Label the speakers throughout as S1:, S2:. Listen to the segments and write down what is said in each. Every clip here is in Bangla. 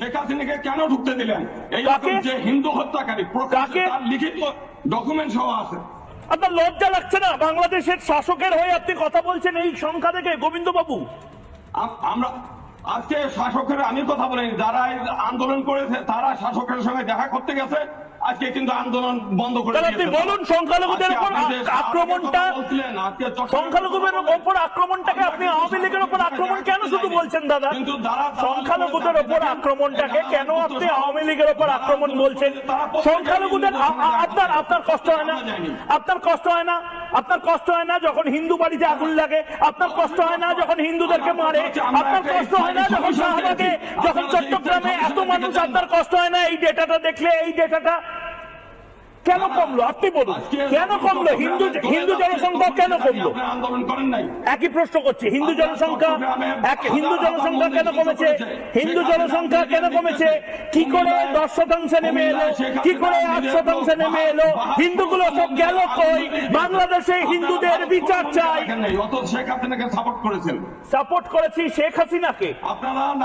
S1: শেখ হাসিনাকে কেন ঢুকতে দিলেন এই? যে হিন্দু হত্যাকারী? তার লিখিত ডকুমেন্ট সহ আছে
S2: আপনার লজ্জা লাগছে না বাংলাদেশের শাসকের হয়ে আপনি কথা বলছেন এই সংখ্যা থেকে
S1: গোবিন্দবাবু আমরা আজকে শাসকের আমি কথা বলিনি যারা আন্দোলন করেছে তারা শাসকের সঙ্গে দেখা করতে গেছে। আজকে কিন্তু আন্দোলন বন্ধ করে
S2: আপনি বলুন সংখ্যালঘুদের উপর আক্রমণটা সংখ্যালঘুদের ওপর আক্রমণটাকে আপনি আওয়ামী লীগের ওপর আক্রমণ কেন শুধু বলছেন দাদা?
S1: কিন্তু
S2: সংখ্যালঘুদের ওপর আক্রমণটাকে কেন আপনি আওয়ামী লীগের উপর আক্রমণ বলছেন সংখ্যালঘুদের আপনার আপনার কষ্ট হয় না? আপনার কষ্ট হয় না? আপনার কষ্ট হয় না যখন হিন্দু বাড়িতে আগুন লাগে? আপনার কষ্ট হয় না যখন হিন্দুদেরকে মারে? আপনার কষ্ট হয় না যখন শাহবাগে, যখন চট্টগ্রামে এত মানুষ আপনার কষ্ট হয় না? এই ডেটাটা দেখলে, এই ডেটাটা কেন কমলো? আপনি বলুন। কেন কমলো? হিন্দু হিন্দু জনসংখ্যা কেন কমলো? একই প্রশ্ন করছি। হিন্দু জনসংখ্যা হিন্দু জনসংখ্যা কেন কমেছে? হিন্দু জনসংখ্যা কেন কমেছে? কি করে দশ শতাংশে নেমে এলো? কি করে আট শতাংশে নেমে এলো? হিন্দুগুলো সব গেল কই? বাংলাদেশে হিন্দুদের বিচার চাই।
S1: সাপোর্ট
S2: করেছি শেখ হাসিনাকে।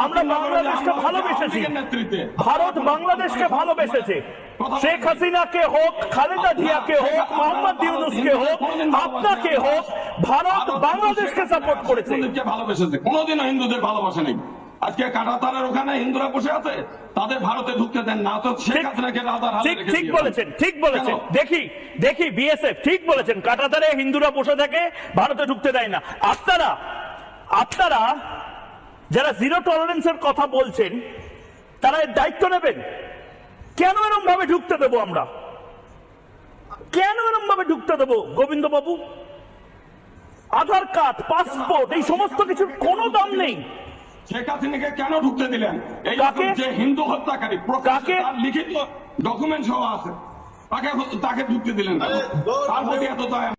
S2: আমরা বাংলাদেশকে ভালোবেসেছি। ভারত বাংলাদেশকে ভালোবেসেছে। শেখ হাসিনাকে হোক খালেদা জিয়াকে হোক মোহাম্মদ ইউনুসকে হোক আপনাকে হোক ভারত বাংলাদেশকে সাপোর্ট করেছে।
S1: ভালোবেসেছে। কোনোদিনও হিন্দুদের ভালোবাসা নেই। আজকে কাটাতারের ওখানে হিন্দুরা বসে আছে তাদের ভারতে ঢুকতে দেন না। তো শেখ
S2: ঠিক-
S1: হাসিনাকে রাজার
S2: ঠিক ঠিক বলেছেন ঠিক বলেছেন। দেখি দেখি বিএসএফ ঠিক বলেছেন। কাটাতারে হিন্দুরা বসে থাকে ভারতে ঢুকতে দেয় না। আপনারা আপনারা যারা জিরো টলারেন্সের কথা বলছেন তারা এর দায়িত্ব নেবেন। কেন এরম ভাবে ঢুকতে দেবো আমরা? কেন এরম ভাবে ঢুকতে দেবো গোবিন্দ বাবু আধার কার্ড পাসপোর্ট এই সমস্ত কিছুর কোনো দাম নেই।
S1: শেখ হাসিনাকে কেন ঢুকতে দিলেন? এই? যে হিন্দু হত্যাকারী প্রকাশে
S2: কাকে?
S1: তার লিখিত ডকুমেন্ট সহ আছে। তাকে তাকে ঢুকতে দিলেন। তার প্রতি এত দয়া।